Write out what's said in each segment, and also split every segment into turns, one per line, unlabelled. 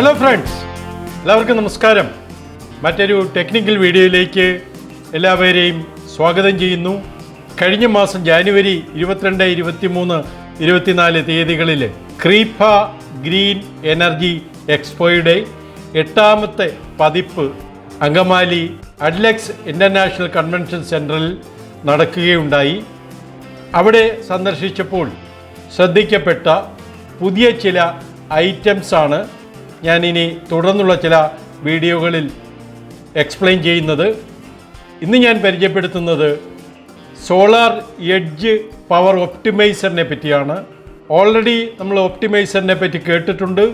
Hello friends എല്ലാവർക്കും നമസ്കാരം. മറ്റൊരു ടെക്നിക്കൽ വീഡിയോയിലേക്ക് എല്ലാവരെയും സ്വാഗതം ചെയ്യുന്നു. കഴിഞ്ഞ മാസം ജാനുവരി ഇരുപത്തിരണ്ട് ഇരുപത്തിമൂന്ന് ഇരുപത്തിനാല് തീയതികളിൽ ക്രീഫ ഗ്രീൻ എനർജി എക്സ്പോയുടെ എട്ടാമത്തെ പതിപ്പ് അങ്കമാലി അഡ്ലക്സ് ഇന്റർനാഷണൽ കൺവെൻഷൻ സെന്ററിൽ നടക്കുകയുണ്ടായി. അവിടെ സന്ദർശിച്ചപ്പോൾ ശ്രദ്ധിക്കപ്പെട്ട പുതിയ ചില ഐറ്റംസ് ആണ് ഇനി തുടർന്നുള്ള ചില വീഡിയോകളിൽ എക്സ്പ്ലെയിൻ ചെയ്യുന്നത്. ഇന്ന് ഞാൻ പരിചയപ്പെടുത്തുന്നത് സോളാർ എഡ്ജ് പവർ ഒപ്റ്റിമൈസറിനെ പറ്റിയാണ്. ഓൾറെഡി നമ്മൾ ഒപ്റ്റിമൈസറിനെ പറ്റി കേട്ടിട്ടുണ്ട്.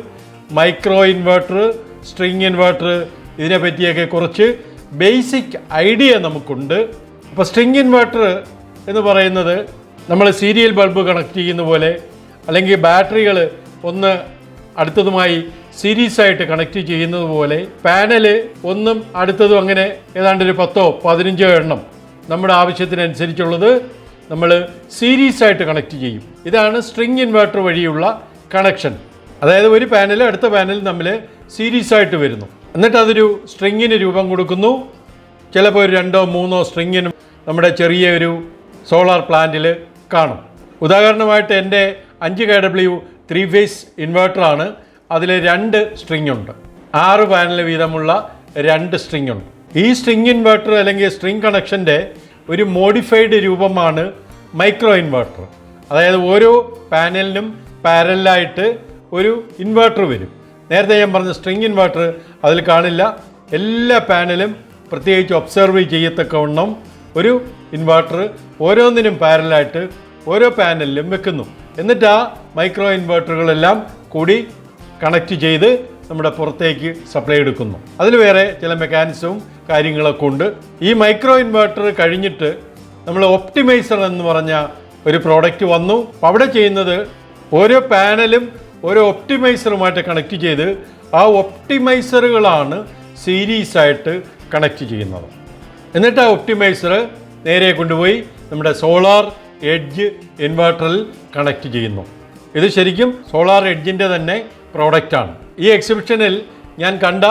മൈക്രോ ഇൻവേർട്ടർ സ്ട്രിങ് ഇൻവേർട്ടർ ഇതിനെ പറ്റിയൊക്കെ കുറച്ച് ബേസിക് ഐഡിയ നമുക്കുണ്ട്. അപ്പോൾ സ്ട്രിങ് ഇൻവേർട്ടർ എന്ന് പറയുന്നത് നമ്മൾ സീരിയൽ ബൾബ് കണക്ട് ചെയ്യുന്ന പോലെ അല്ലെങ്കിൽ ബാറ്ററികൾ ഒന്ന് അടുത്തതുമായി സീരീസ് ആയിട്ട് കണക്ട് ചെയ്യുന്നത് പോലെ പാനൽ ഒന്നും അടുത്തതും അങ്ങനെ ഏതാണ്ട് ഒരു പത്തോ പതിനഞ്ചോ എണ്ണം നമ്മുടെ ആവശ്യത്തിനനുസരിച്ചുള്ളത് നമ്മൾ സീരീസ് ആയിട്ട് കണക്ട് ചെയ്യും. ഇതാണ് സ്ട്രിങ് ഇൻവെർട്ടർ വഴിയുള്ള കണക്ഷൻ. അതായത് ഒരു പാനൽ അടുത്ത പാനൽ നമ്മൾ സീരീസ് ആയിട്ട് വരുന്നു. എന്നിട്ട് അതൊരു സ്ട്രിങ്ങിന് രൂപം കൊടുക്കുന്നു. ചിലപ്പോൾ ഒരു രണ്ടോ മൂന്നോ സ്ട്രിങ്ങിനും നമ്മുടെ ചെറിയ ഒരു സോളാർ പ്ലാന്റിൽ കാണും. ഉദാഹരണമായിട്ട് എന്റെ അഞ്ച് കെ ഡബ്ല്യു ത്രീ ഫേസ് ഇൻവെർട്ടറാണ്. അതിൽ രണ്ട് സ്ട്രിങ് ഉണ്ട്. ആറ് പാനൽ വീതമുള്ള രണ്ട് സ്ട്രിങ് ഉണ്ട്. ഈ സ്ട്രിങ് ഇൻവെർട്ടർ അല്ലെങ്കിൽ സ്ട്രിങ് കണക്ഷന്റെ ഒരു മോഡിഫൈഡ് രൂപമാണ് മൈക്രോ ഇൻവെർട്ടർ അതായത് ഓരോ പാനലിനും പാരലായിട്ട് ഒരു ഇൻവെർട്ടർ വരും. നേരത്തെ ഞാൻ പറഞ്ഞ സ്ട്രിങ് ഇൻവെർട്ടർ അതിൽ കാണില്ല. എല്ലാ പാനലും പ്രത്യേകിച്ച് ഒബ്സർവ് ചെയ്യത്തക്കവണ്ണം ഒരു ഇൻവെർട്ടർ ഓരോന്നിനും പാരലായിട്ട് ഓരോ പാനലിലും വെക്കുന്നു. എന്നിട്ട് ആ മൈക്രോ ഇൻവെർട്ടറുകളെല്ലാം കൂടി കണക്ട് ചെയ്ത് നമ്മുടെ പുറത്തേക്ക് സപ്ലൈ എടുക്കുന്നു. അതിൽ വേറെ ചില മെക്കാനിസവും കാര്യങ്ങളൊക്കെ ഉണ്ട്. ഈ മൈക്രോ ഇൻവെർട്ടർ കഴിഞ്ഞിട്ട് നമ്മൾ ഒപ്റ്റിമൈസർ എന്ന് പറഞ്ഞ ഒരു പ്രോഡക്റ്റ് വന്നു. അവിടെ ചെയ്യുന്നത് ഓരോ പാനലും ഓരോ ഒപ്റ്റിമൈസറുമായിട്ട് കണക്ട് ചെയ്ത് ആ ഒപ്റ്റിമൈസറുകളാണ് സീരീസ് ആയിട്ട് കണക്ട് ചെയ്യുന്നത്. എന്നിട്ട് ആ ഒപ്റ്റിമൈസർ നേരെ കൊണ്ടുപോയി നമ്മുടെ സോളാർ എഡ്ജ് ഇൻവെർട്ടറിൽ കണക്ട് ചെയ്യുന്നു. ഇത് ശരിക്കും സോളാർ എഡ്ജിന്റെ തന്നെ പ്രോഡക്റ്റാണ്. ഈ എക്സിബിഷനിൽ ഞാൻ കണ്ട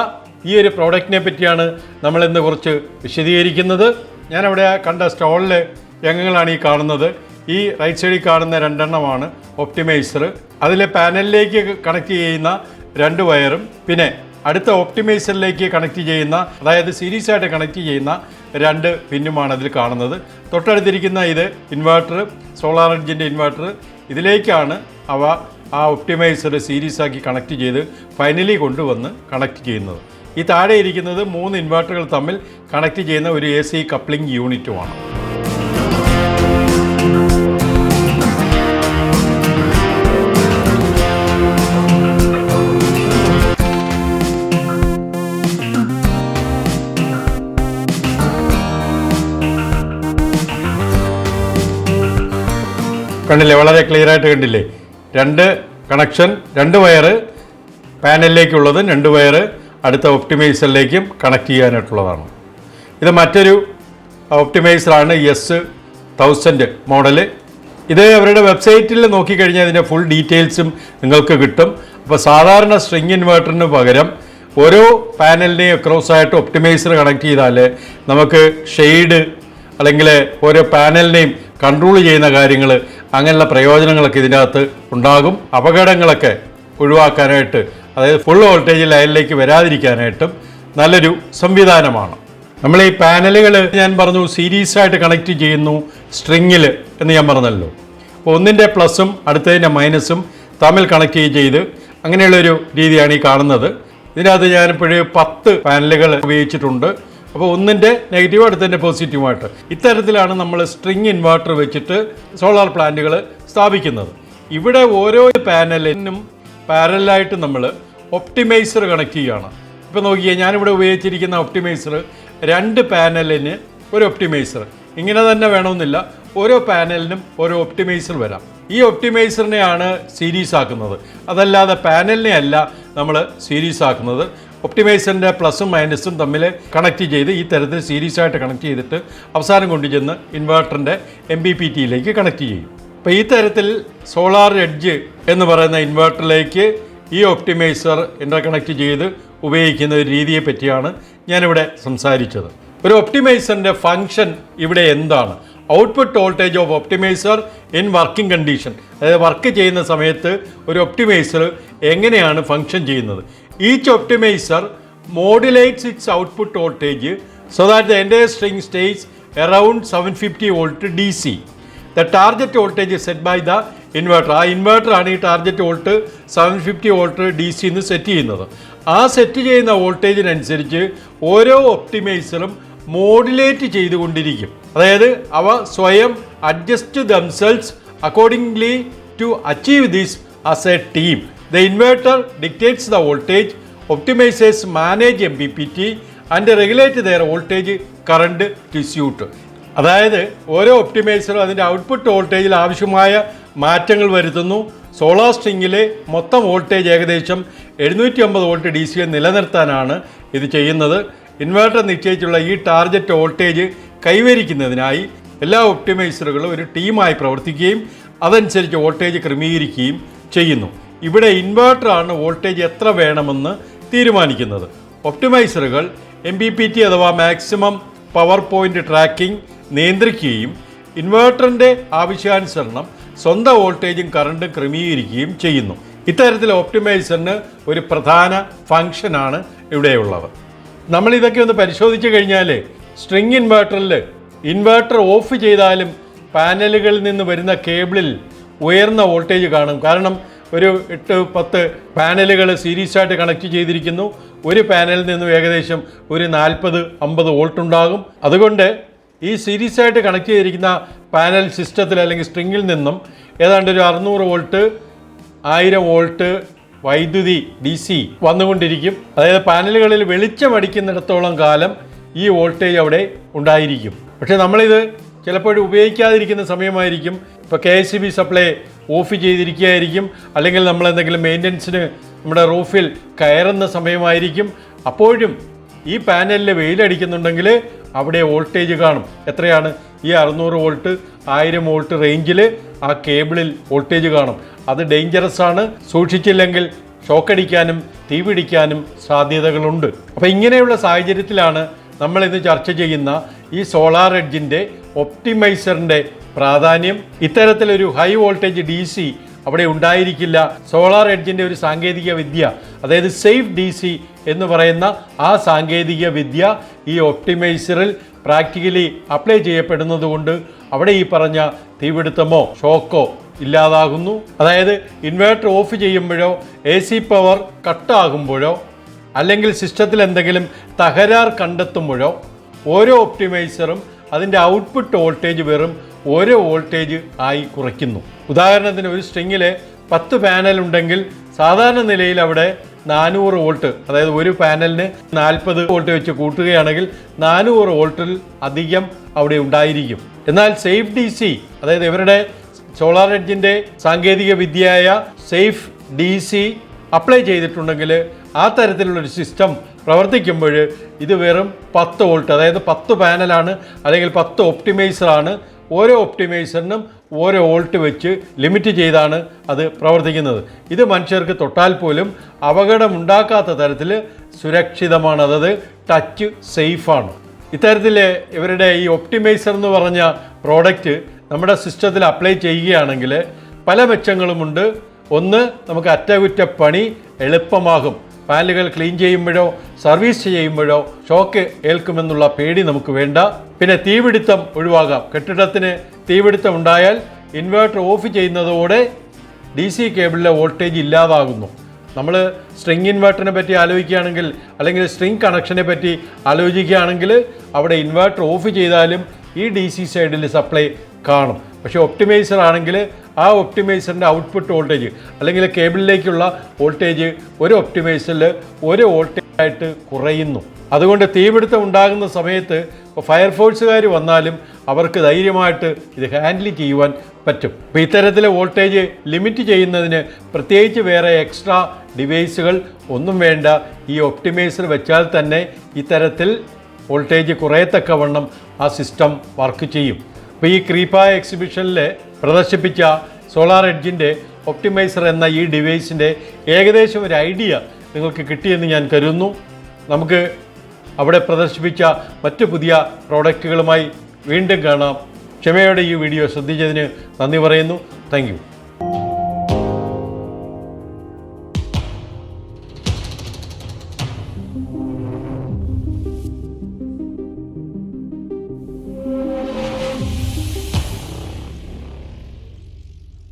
ഈ ഒരു പ്രോഡക്റ്റിനെ പറ്റിയാണ് നമ്മൾ ഇന്ന് കുറച്ച് വിശദീകരിക്കുന്നത്. ഞാനവിടെ കണ്ട സ്റ്റോളിലെ രംഗങ്ങളാണ് ഈ കാണുന്നത്. ഈ റൈറ്റ് സൈഡിൽ കാണുന്ന രണ്ടെണ്ണമാണ് ഒപ്റ്റിമൈസർ. അതിലെ പാനലിലേക്ക് കണക്ട് ചെയ്യുന്ന രണ്ട് വയറും പിന്നെ അടുത്ത ഒപ്റ്റിമൈസറിലേക്ക് കണക്ട് ചെയ്യുന്ന അതായത് സീരീസ് ആയിട്ട് കണക്ട് ചെയ്യുന്ന രണ്ട് പിന്നുമാണ് അതിൽ കാണുന്നത്. തൊട്ടടുത്തിരിക്കുന്ന ഇത് ഇൻവേർട്ടർ സോളാർ എഡ്ജിന്റെ ഇൻവേർട്ടർ. ഇതിലേക്കാണ് അവ ആ ഒപ്റ്റിമൈസർ സീരീസ് ആക്കി കണക്ട് ചെയ്ത് ഫൈനലി കൊണ്ടുവന്ന് കണക്ട് ചെയ്യുന്നത്. ഈ താഴെ ഇരിക്കുന്നത് മൂന്ന് ഇൻവെർട്ടറുകൾ തമ്മിൽ കണക്ട് ചെയ്യുന്ന ഒരു എ സി കപ്ലിംഗ് യൂണിറ്റുമാണ് കണ്ടില്ലേ? വളരെ ക്ലിയർ ആയിട്ട് കണ്ടില്ലേ? രണ്ട് കണക്ഷൻ രണ്ട് വയറ് പാനലിലേക്കുള്ളതും രണ്ട് വയറ് അടുത്ത ഒപ്റ്റിമൈസറിലേക്കും കണക്ട് ചെയ്യാനായിട്ടുള്ളതാണ്. ഇത് മറ്റൊരു ഒപ്റ്റിമൈസറാണ് എസ് തൗസൻഡ് മോഡൽ ഇത് അവരുടെ വെബ്സൈറ്റിൽ നോക്കിക്കഴിഞ്ഞാൽ ഇതിന്റെ ഫുൾ ഡീറ്റെയിൽസും നിങ്ങൾക്ക് കിട്ടും. അപ്പോൾ സാധാരണ സ്ട്രിങ് ഇൻവേർട്ടറിന് പകരം ഓരോ പാനലിനെയും അക്രോസ് ആയിട്ട് ഒപ്റ്റിമൈസർ കണക്ട് ചെയ്താൽ നമുക്ക് ഷെയ്ഡ് അല്ലെങ്കിൽ ഓരോ പാനലിനെയും കൺട്രോൾ ചെയ്യുന്ന കാര്യങ്ങൾ അങ്ങനെയുള്ള പ്രയോജനങ്ങളൊക്കെ ഇതിനകത്ത് ഉണ്ടാകും. അപകടങ്ങളൊക്കെ ഒഴിവാക്കാനായിട്ട് അതായത് ഫുൾ വോൾട്ടേജ് ലൈനിലേക്ക് വരാതിരിക്കാനായിട്ടും നല്ലൊരു സംവിധാനമാണ്. നമ്മൾ ഈ പാനലുകൾ ഞാൻ പറഞ്ഞു സീരീസ് ആയിട്ട് കണക്ട് ചെയ്യുന്നു സ്ട്രിങ്ങിൽ എന്ന് ഞാൻ പറഞ്ഞല്ലോ. അപ്പോൾ ഒന്നിന്റെ പ്ലസും അടുത്തതിന്റെ മൈനസും തമ്മിൽ കണക്ട് ചെയ്ത് അങ്ങനെയുള്ളൊരു രീതിയാണ് ഈ കാണുന്നത്. ഇതിനകത്ത് ഞാനിപ്പോഴും പത്ത് പാനലുകൾ ഉപയോഗിച്ചിട്ടുണ്ട്. അപ്പോൾ ഒന്നിന്റെ നെഗറ്റീവ് അടുത്തതിന്റെ പോസിറ്റീവുമായിട്ട്. ഇത്തരത്തിലാണ് നമ്മൾ സ്ട്രിങ് ഇൻവെർട്ടർ വെച്ചിട്ട് സോളാർ പ്ലാന്റുകൾ സ്ഥാപിക്കുന്നത്. ഇവിടെ ഓരോ പാനലിനും പാരലായിട്ട് നമ്മൾ ഒപ്റ്റിമൈസർ കണക്ട് ചെയ്യുകയാണ് ഇപ്പോൾ നോക്കിയാൽ ഞാനിവിടെ ഉപയോഗിച്ചിരിക്കുന്ന ഒപ്റ്റിമൈസർ രണ്ട് പാനലിന് ഒരു ഒപ്റ്റിമൈസർ ഇങ്ങനെ തന്നെ വേണമെന്നില്ല ഓരോ പാനലിനും ഓരോ ഒപ്റ്റിമൈസർ വരാം. ഈ ഒപ്റ്റിമൈസറിനെയാണ് സീരീസ് ആക്കുന്നത്. അതല്ലാതെ പാനലിനെ അല്ല നമ്മൾ സീരീസ് ആക്കുന്നത്. ഒപ്റ്റിമൈസറിന്റെ പ്ലസും മൈനസും തമ്മിൽ കണക്ട് ചെയ്ത് ഈ തരത്തിൽ സീരീസ് ആയിട്ട് കണക്ട് ചെയ്തിട്ട് അവസാനം കൊണ്ടുചെന്ന് ഇൻവേർട്ടറിന്റെ എം ബി പി ടിയിലേക്ക് കണക്ട് ചെയ്യും. അപ്പോൾ ഈ തരത്തിൽ സോളാർ എഡ്ജ് എന്ന് പറയുന്ന ഇൻവേർട്ടറിലേക്ക് ഈ ഒപ്റ്റിമൈസർ ഇന്റർകണക്ട് ചെയ്ത് ഉപയോഗിക്കുന്ന ഒരു രീതിയെ പറ്റിയാണ് ഞാനിവിടെ സംസാരിച്ചത്. ഒരു ഒപ്റ്റിമൈസറിന്റെ ഫങ്ഷൻ ഇവിടെ എന്താണ്? Output voltage of optimiser in working condition അതായത് വർക്ക് ചെയ്യുന്ന സമയത്ത് ഒരു ഒപ്റ്റിമൈസർ എങ്ങനെയാണ് ഫങ്ഷൻ ചെയ്യുന്നത്? Optimiser modulates its output voltage so that the എന്റെ string stage around seven fifty volt D C the target voltage set by the inverter ആ inverter ആണ് ഈ target volt seven fifty volt D C എന്ന് set ചെയ്യുന്നത്. ആ set ചെയ്യുന്ന വോൾട്ടേജിനനുസരിച്ച് ഓരോ ഒപ്റ്റിമൈസറും modulate ചെയ്തുകൊണ്ടിരിക്കും. അതായത് അവ സ്വയം adjust themselves accordingly to achieve this as a team the inverter optimisers manage M B P T and regulate their voltage current to suit അതായത് ഓരോ ഒപ്റ്റിമൈസറും അതിന്റെ ഔട്ട്പുട്ട് വോൾട്ടേജിൽ ആവശ്യമായ മാറ്റങ്ങൾ വരുത്തുന്നു. സോളാർ സ്ട്രിങ്ങിലെ മൊത്തം വോൾട്ടേജ് ഏകദേശം എഴുന്നൂറ്റി അമ്പത് വോൾട്ട് ഡി സിയിൽ നിലനിർത്താനാണ് ഇത് ചെയ്യുന്നത്. ഇൻവെർട്ടർ നിശ്ചയിച്ചുള്ള ഈ ടാർഗറ്റ് വോൾട്ടേജ് കൈവരിക്കുന്നതിനായി എല്ലാ ഒപ്റ്റിമൈസറുകളും ഒരു ടീമായി പ്രവർത്തിക്കുകയും അതനുസരിച്ച് വോൾട്ടേജ് ക്രമീകരിക്കുകയും ചെയ്യുന്നു. ഇവിടെ ഇൻവേർട്ടറാണ് വോൾട്ടേജ് എത്ര വേണമെന്ന് തീരുമാനിക്കുന്നത്. ഒപ്റ്റിമൈസറുകൾ എം ബി പി ടി അഥവാ മാക്സിമം പവർ പോയിന്റ് ട്രാക്കിംഗ് നിയന്ത്രിക്കുകയും ഇൻവേർട്ടറിന്റെ ആവശ്യാനുസരണം സ്വന്തം വോൾട്ടേജും കറണ്ടും ക്രമീകരിക്കുകയും ചെയ്യുന്നു. ഇത്തരത്തിൽ ഓപ്റ്റിമൈസറിന് ഒരു പ്രധാന ഫങ്ഷനാണ് ഇവിടെയുള്ളത്. നമ്മൾ ഇതൊക്കെ ഒന്ന് പരിശോധിച്ച് കഴിഞ്ഞാൽ സ്ട്രിങ് ഇൻവേർട്ടറിൽ ഇൻവേർട്ടർ ഓഫ് ചെയ്താലും പാനലുകളിൽ നിന്ന് വരുന്ന കേബിളിൽ ഉയർന്ന വോൾട്ടേജ് കാണും. കാരണം ഒരു എട്ട് പത്ത് പാനലുകൾ സീരീസായിട്ട് കണക്ട് ചെയ്തിരിക്കുന്നു. ഒരു പാനലിൽ നിന്നും ഏകദേശം ഒരു നാൽപ്പത് അമ്പത് വോൾട്ട് ഉണ്ടാകും. അതുകൊണ്ട് ഈ സീരീസായിട്ട് കണക്ട് ചെയ്തിരിക്കുന്ന പാനൽ സിസ്റ്റത്തിൽ അല്ലെങ്കിൽ സ്ട്രിങ്ങിൽ നിന്നും ഏതാണ്ട് ഒരു അറുന്നൂറ് വോൾട്ട് ആയിരം വോൾട്ട് വൈദ്യുതി ഡി സി വന്നുകൊണ്ടിരിക്കും. അതായത് പാനലുകളിൽ വെളിച്ചം അടിക്കുന്നിടത്തോളം കാലം ഈ വോൾട്ടേജ് അവിടെ ഉണ്ടായിരിക്കും. പക്ഷേ നമ്മളിത് ചിലപ്പോൾ ഉപയോഗിക്കാതിരിക്കുന്ന സമയമായിരിക്കും. ഇപ്പോൾ K S C B supply off ചെയ്തിരിക്കുകയായിരിക്കും. അല്ലെങ്കിൽ നമ്മൾ എന്തെങ്കിലും മെയിന്റനൻസിന് നമ്മുടെ റൂഫിൽ കയറുന്ന സമയമായിരിക്കും. അപ്പോഴും ഈ പാനലിൽ വെയിലടിക്കുന്നുണ്ടെങ്കിൽ അവിടെ വോൾട്ടേജ് കാണും. എത്രയാണ്? ഈ അറുന്നൂറ് വോൾട്ട് ആയിരം വോൾട്ട് റേഞ്ചിൽ ആ കേബിളിൽ വോൾട്ടേജ് കാണും. അത് ഡേഞ്ചറസ് ആണ്. സൂക്ഷിച്ചില്ലെങ്കിൽ ഷോക്കടിക്കാനും തീപിടിക്കാനും സാധ്യതകളുണ്ട്. അപ്പോൾ ഇങ്ങനെയുള്ള സാഹചര്യത്തിലാണ് നമ്മളിന്ന് ചർച്ച ചെയ്യുന്ന ഈ സോളാർ എഡ്ജിന്റെ ഒപ്റ്റിമൈസറിന്റെ പ്രാധാന്യം. ഇത്തരത്തിലൊരു ഹൈ വോൾട്ടേജ് ഡി സി അവിടെ ഉണ്ടായിരിക്കില്ല. സോളാർ എഡ്ജിന്റെ ഒരു സാങ്കേതിക വിദ്യ അതായത് സേഫ് ഡി സി എന്ന് പറയുന്ന ആ സാങ്കേതിക വിദ്യ ഈ ഒപ്റ്റിമൈസറിൽ പ്രാക്ടിക്കലി അപ്ലൈ ചെയ്യപ്പെടുന്നതുകൊണ്ട് അവിടെ ഈ പറഞ്ഞ തീപിടുത്തമോ ഷോക്കോ ഇല്ലാതാകുന്നു. അതായത് ഇൻവേർട്ടർ ഓഫ് ചെയ്യുമ്പോഴോ എ സി പവർ കട്ടാകുമ്പോഴോ അല്ലെങ്കിൽ സിസ്റ്റത്തിൽ എന്തെങ്കിലും തകരാർ കണ്ടെത്തുമ്പോഴോ ഓരോ ഒപ്റ്റിമൈസറും അതിന്റെ ഔട്ട്പുട്ട് വോൾട്ടേജ് വെറും ഓരോ വോൾട്ടേജ് ആയി കുറയ്ക്കുന്നു. ഉദാഹരണത്തിന് ഒരു സ്ട്രിങ്ങിൽ പത്ത് പാനൽ ഉണ്ടെങ്കിൽ സാധാരണ നിലയിൽ അവിടെ നാനൂറ് വോൾട്ട് അതായത് ഒരു പാനലിന് നാൽപ്പത് വോൾട്ട് വെച്ച് കൂട്ടുകയാണെങ്കിൽ നാനൂറ് വോൾട്ടിൽ അധികം അവിടെ ഉണ്ടായിരിക്കും. എന്നാൽ സേഫ് ഡി സി അതായത് ഇവരുടെ സോളാർ എഡ്ജിന്റെ സാങ്കേതിക വിദ്യയായ സേഫ് ഡി സി അപ്ലൈ ചെയ്തിട്ടുണ്ടെങ്കിൽ ആ തരത്തിലുള്ളൊരു സിസ്റ്റം പ്രവർത്തിക്കുമ്പോൾ ഇത് വെറും പത്ത് വോൾട്ട് അതായത് പത്ത് പാനലാണ് അല്ലെങ്കിൽ പത്ത് ഒപ്റ്റിമൈസറാണ് ഓരോ ഒപ്റ്റിമൈസറിനും ഓരോ വോൾട്ട് വെച്ച് ലിമിറ്റ് ചെയ്താണ് അത് പ്രവർത്തിക്കുന്നത്. ഇത് മനുഷ്യർക്ക് തൊട്ടാൽ പോലും അപകടമുണ്ടാക്കാത്ത തരത്തിൽ സുരക്ഷിതമാണ്. അതായത് ടച്ച് സേഫാണ് ഇത്തരത്തിൽ ഇവരുടെ ഈ ഒപ്റ്റിമൈസർ എന്ന് പറഞ്ഞ പ്രോഡക്റ്റ് നമ്മുടെ സിസ്റ്റത്തിൽ അപ്ലൈ ചെയ്യുകയാണെങ്കിൽ പല മെച്ചങ്ങളുമുണ്ട്. ഒന്ന് നമുക്ക് അറ്റകുറ്റപ്പണി എളുപ്പമാകും. പാലുകൾ ക്ലീൻ ചെയ്യുമ്പോഴോ സർവീസ് ചെയ്യുമ്പോഴോ ഷോക്ക് ഏൽക്കുമെന്നുള്ള പേടി നമുക്ക് വേണ്ട. പിന്നെ തീപിടുത്തം ഒഴിവാകാം. കെട്ടിടത്തിന് തീപിടുത്തം ഉണ്ടായാൽ ഇൻവേർട്ടർ ഓഫ് ചെയ്യുന്നതോടെ ഡി സി കേബിളിലെ വോൾട്ടേജ് ഇല്ലാതാകുന്നു. നമ്മൾ സ്ട്രിങ് ഇൻവേർട്ടറിനെ പറ്റി ആലോചിക്കുകയാണെങ്കിൽ അല്ലെങ്കിൽ സ്ട്രിങ് കണക്ഷനെ പറ്റി ആലോചിക്കുകയാണെങ്കിൽ അവിടെ ഇൻവേർട്ടർ ഓഫ് ചെയ്താലും ഈ ഡി സി സൈഡിൽ സപ്ലൈ കാണും. പക്ഷേ ഒപ്റ്റിമൈസർ ആണെങ്കിൽ ആ ഒപ്റ്റിമൈസറിന്റെ ഔട്ട്പുട്ട് വോൾട്ടേജ് അല്ലെങ്കിൽ കേബിളിലേക്കുള്ള വോൾട്ടേജ് ഒരു ഒപ്റ്റിമൈസറിൽ ഒരു വോൾട്ടേജ് ആയിട്ട് കുറയുന്നു. അതുകൊണ്ട് തീപിടുത്തം ഉണ്ടാകുന്ന സമയത്ത് ഫയർഫോഴ്സുകാർ വന്നാലും അവർക്ക് ധൈര്യമായിട്ട് ഇത് ഹാൻഡിൽ ചെയ്യുവാൻ പറ്റും. അപ്പോൾ ഇത്തരത്തിലെ വോൾട്ടേജ് ലിമിറ്റ് ചെയ്യുന്നതിന് പ്രത്യേകിച്ച് വേറെ എക്സ്ട്രാ ഡിവൈസുകൾ ഒന്നും വേണ്ട. ഈ ഒപ്റ്റിമൈസർ വെച്ചാൽ തന്നെ ഇത്തരത്തിൽ വോൾട്ടേജ് കുറയത്തക്കവണ്ണം ആ സിസ്റ്റം വർക്ക് ചെയ്യും. അപ്പോൾ ഈ ക്രീപ്പായ എക്സിബിഷനിൽ പ്രദർശിപ്പിച്ച സോളാർ എഡ്ജിന്റെ ഒപ്റ്റിമൈസർ എന്ന ഈ ഡിവൈസിന്റെ ഏകദേശം ഒരു ഐഡിയ നിങ്ങൾക്ക് കിട്ടിയെന്ന് ഞാൻ കരുതുന്നു. നമുക്ക് അവിടെ പ്രദർശിപ്പിച്ച മറ്റു പുതിയ പ്രോഡക്റ്റുകളുമായി വീണ്ടും കാണാം. ക്ഷമയോടെ ഈ വീഡിയോ ശ്രദ്ധിച്ചതിന് നന്ദി പറയുന്നു. താങ്ക്